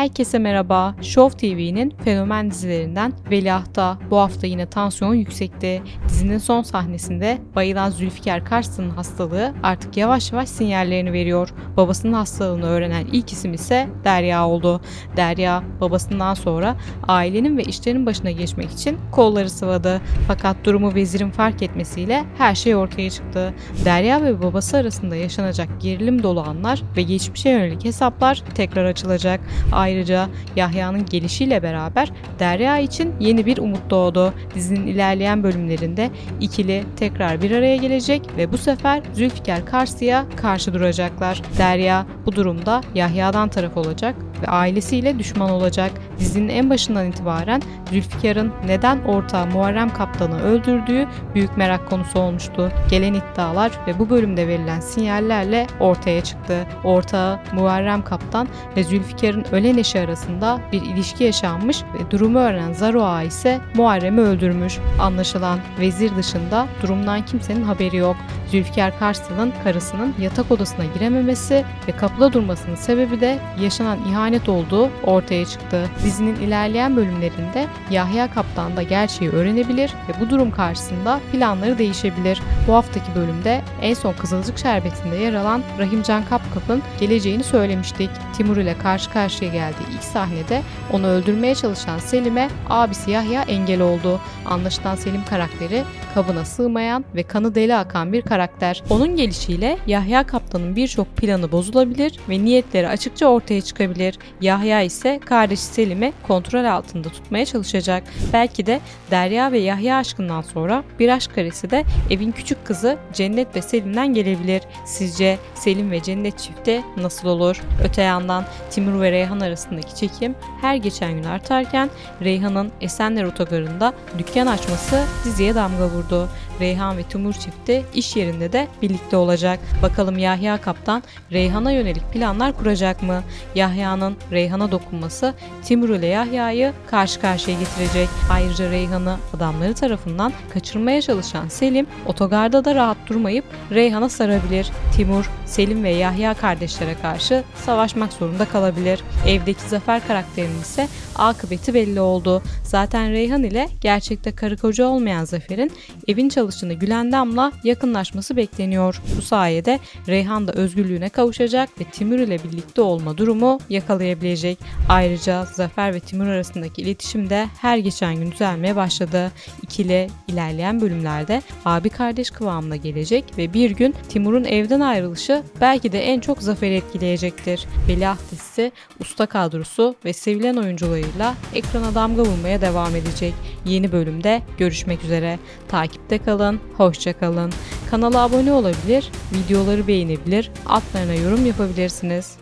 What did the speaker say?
Herkese merhaba. Show TV'nin fenomen dizilerinden Veliaht'ta bu hafta yine tansiyon yüksekti. Dizinin son sahnesinde bayılan Zülfikar Kars'ın hastalığı artık yavaş yavaş sinyallerini veriyor. Babasının hastalığını öğrenen ilk isim ise Derya oldu. Derya babasından sonra ailenin ve işlerin başına geçmek için kolları sıvadı. Fakat durumu vezirin fark etmesiyle her şey ortaya çıktı. Derya ve babası arasında yaşanacak gerilim dolu anlar ve geçmişe yönelik hesaplar tekrar açılacak. Ayrıca Yahya'nın gelişiyle beraber Derya için yeni bir umut doğdu. Dizinin ilerleyen bölümlerinde ikili tekrar bir araya gelecek ve bu sefer Zülfikar Kars'ıya karşı duracaklar. Derya bu durumda Yahya'dan taraf olacak ve ailesiyle düşman olacak. Dizinin en başından itibaren Zülfikar'ın neden ortağı Muharrem Kaptan'ı öldürdüğü büyük merak konusu olmuştu. Gelen iddialar ve bu bölümde verilen sinyallerle ortaya çıktı. Ortağı Muharrem Kaptan ve Zülfikar'ın ölen eşi arasında bir ilişki yaşanmış ve durumu öğrenen Zaro Ağa ise Muharrem'i öldürmüş. Anlaşılan vezir dışında durumdan kimsenin haberi yok. Zülfikar Karslan'ın karısının yatak odasına girememesi ve kapıda durmasının sebebi de yaşanan ihanet olduğu ortaya çıktı. Dizinin ilerleyen bölümlerinde Yahya Kaptan da gerçeği öğrenebilir ve bu durum karşısında planları değişebilir. Bu haftaki bölümde en son Kızılcık Şerbeti'nde yer alan Rahimcan Kapkap'ın geleceğini söylemiştik. Timur ile karşı karşıya geldiği ilk sahnede onu öldürmeye çalışan Selim'e abisi Yahya engel oldu. Anlaşılan Selim karakteri kabına sığmayan ve kanı deli akan bir karakter. Onun gelişiyle Yahya Kaptan'ın birçok planı bozulabilir ve niyetleri açıkça ortaya çıkabilir. Yahya ise kardeşi Selim'i kontrol altında tutmaya çalışacak. Belki de Derya ve Yahya aşkından sonra bir aşk karesi de evin küçük kızı Cennet ve Selim'den gelebilir. Sizce Selim ve Cennet çifti nasıl olur? Öte yandan Timur ve Reyhan arasındaki çekim her geçen gün artarken Reyhan'ın Esenler Otogarı'nda dükkan açması diziye damga vurdu. Reyhan ve Timur çifti iş yerinde de birlikte olacak. Bakalım Yahya Kaptan Reyhan'a yönelik planlar kuracak mı? Yahya'nın Reyhan'a dokunması Timur ile Yahya'yı karşı karşıya getirecek. Ayrıca Reyhan'ı adamları tarafından kaçırmaya çalışan Selim otogarda da rahat durmayıp Reyhan'a sarabilir. Timur, Selim ve Yahya kardeşlere karşı savaşmak zorunda kalabilir. Evdeki Zafer karakterinin ise akıbeti belli oldu. Zaten Reyhan ile gerçekte karı koca olmayan Zafer'in evin çalışanı Gülendam'la yakınlaşması bekleniyor. Bu sayede Reyhan da özgürlüğüne kavuşacak ve Timur ile birlikte olma durumu yakalayabilecek. Ayrıca Zafer ve Timur arasındaki iletişim de her geçen gün düzelmeye başladı. İkili ilerleyen bölümlerde abi kardeş kıvamına gelecek ve bir gün Timur'un evden ayrılışı belki de en çok Zafer'i etkileyecektir. Veliaht dizisi usta kadrosu ve sevilen oyuncularıyla ekrana damga vurmaya devam edecek. Yeni bölümde görüşmek üzere. Takipte kalın, hoşça kalın. Kanala abone olabilir, videoları beğenebilir, altlarına yorum yapabilirsiniz.